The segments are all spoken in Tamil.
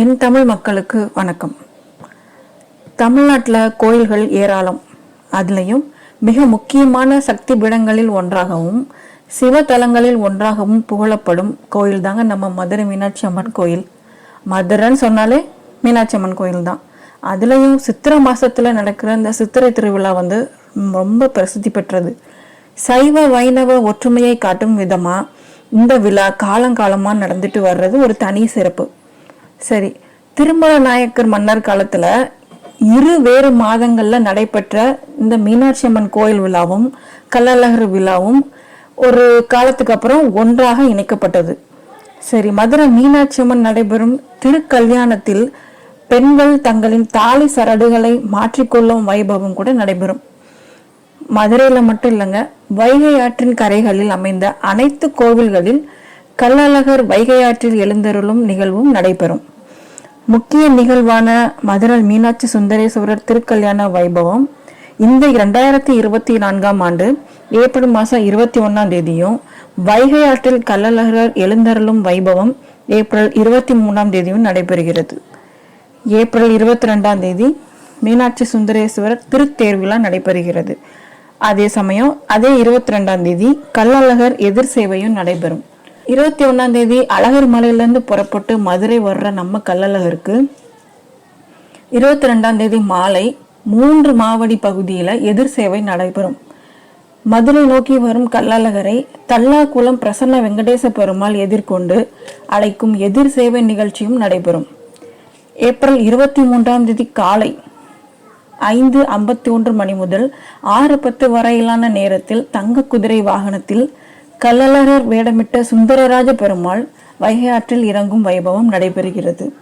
என் தமிழ் மக்களுக்கு வணக்கம். தமிழ்நாட்டில் கோயில்கள் ஏராளம். அதுலேயும் மிக முக்கியமான சக்தி பீடங்களில் ஒன்றாகவும் சிவத்தலங்களில் ஒன்றாகவும் புகழப்படும் கோயில் தாங்க நம்ம மதுரை மீனாட்சி அம்மன் கோயில். மதுரைன்னு சொன்னாலே மீனாட்சி அம்மன் கோயில் தான். அதுலேயும் சித்திரை மாதத்தில் நடக்கிற இந்த சித்திரை திருவிழா வந்து ரொம்ப பிரசித்தி பெற்றது. சைவ வைணவ ஒற்றுமையை காட்டும் விதமாக இந்த விழா காலங்காலமாக நடந்துட்டு வர்றது ஒரு தனி சிறப்பு. சரி. திருமல நாயக்கர் மன்னர் காலத்துல இரு வேறு மாதங்கள்ல நடைபெற்ற இந்த மீனாட்சி அம்மன் கோயில் விழாவும் கள்ளழகர் விழாவும் ஒரு காலத்துக்கு அப்புறம் ஒன்றாக இணைக்கப்பட்டது. சரி மதுரை மீனாட்சி அம்மன் நடைபெறும் திருக்கல்யாணத்தில் பெண்கள் தங்களின் தாலி சரடுகளை மாற்றிக்கொள்ளும் வைபவம் கூட நடைபெறும். மதுரையில மட்டும் இல்லைங்க வைகை ஆற்றின் கரைகளில் அமைந்த அனைத்து கோவில்களில் கள்ளழகர் வைகை ஆற்றில் எழுந்தருளும் நிகழ்வும் நடைபெறும். முக்கிய நிகழ்வான மதுரை மீனாட்சி சுந்தரேஸ்வரர் திருக்கல்யாண வைபவம் இந்த இரண்டாயிரத்தி இருபத்தி நான்காம் ஆண்டு ஏப்ரல் மாதம் இருபத்தி ஒன்றாம் தேதியும் வைகை ஆற்றில் கள்ளழகர் எழுந்தருளும் வைபவம் ஏப்ரல் இருபத்தி மூணாம் தேதியும் நடைபெறுகிறது. ஏப்ரல் இருபத்தி ரெண்டாம் தேதி மீனாட்சி சுந்தரேஸ்வரர் திருத்தேர்விழா நடைபெறுகிறது. அதே சமயம் அதே இருபத்தி ரெண்டாம் தேதி கள்ளழகர் எதிர் சேவையும் நடைபெறும். இருபத்தி ஒன்னாம் தேதி அழகர் மலையிலேருந்து புறப்பட்டு மதுரை வர்ற நம்ம கல்லழகருக்கு இருபத்தி ரெண்டாம் தேதி மாலை மூன்று மாவடி பகுதியில் எதிர் சேவை நடைபெறும். மதுரை நோக்கி வரும் கள்ளழகரை தல்லாக்குளம் பிரசன்ன வெங்கடேச பெருமாள் எதிர்கொண்டு அழைக்கும் எதிர் சேவை நிகழ்ச்சியும் நடைபெறும். ஏப்ரல் இருபத்தி மூன்றாம் தேதி காலை ஐந்து ஐம்பத்தி ஒன்று மணி முதல் ஆறு பத்து வரையிலான நேரத்தில் தங்க குதிரை வாகனத்தில் கள்ளழகர் வேடமிட்ட சுந்தரராஜ பெருமாள் வைகை ஆற்றில் இறங்கும் வைபவம் நடைபெறுகிறது.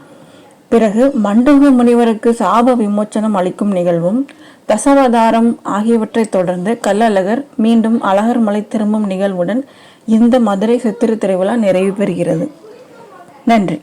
பிறகு மண்டூக முனிவருக்கு சாப விமோச்சனம் அளிக்கும் நிகழ்வும் தசவதாரம் ஆகியவற்றைத் தொடர்ந்து கள்ளழகர் மீண்டும் அழகர் மலை திரும்பும் நிகழ்வுடன் இந்த மதுரை சித்திரை திருவிழா நிறைவு பெறுகிறது. நன்றி.